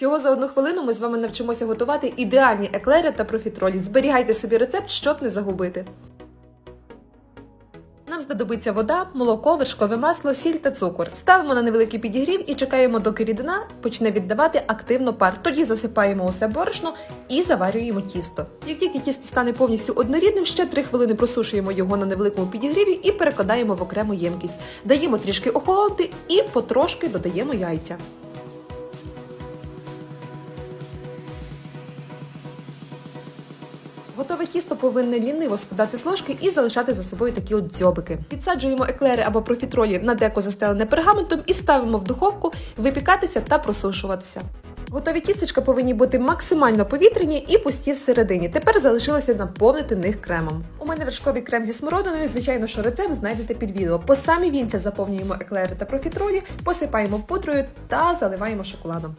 Всього за одну хвилину ми з вами навчимося готувати ідеальні еклери та профітролі. Зберігайте собі рецепт, щоб не загубити. Нам знадобиться вода, молоко, вершкове масло, сіль та цукор. Ставимо на невеликий підігрів і чекаємо, доки рідина почне віддавати активно пар. Тоді засипаємо усе борошно і заварюємо тісто. Як тільки тісто стане повністю однорідним, ще 3 хвилини просушуємо його на невеликому підігріві і перекладаємо в окрему ємкість. Даємо трішки охолонути і потрошки додаємо яйця. Готове тісто повинне ліниво складати з ложки і залишати за собою такі от дзьобики. Підсаджуємо еклери або профітролі на деко застелене пергаментом і ставимо в духовку випікатися та просушуватися. Готові тістечка повинні бути максимально повітряні і пусті всередині. Тепер залишилося наповнити них кремом. У мене вершковий крем зі смородиною. Звичайно, що рецепт знайдете під відео. По самі вінця заповнюємо еклери та профітролі, посипаємо пудрою та заливаємо шоколадом.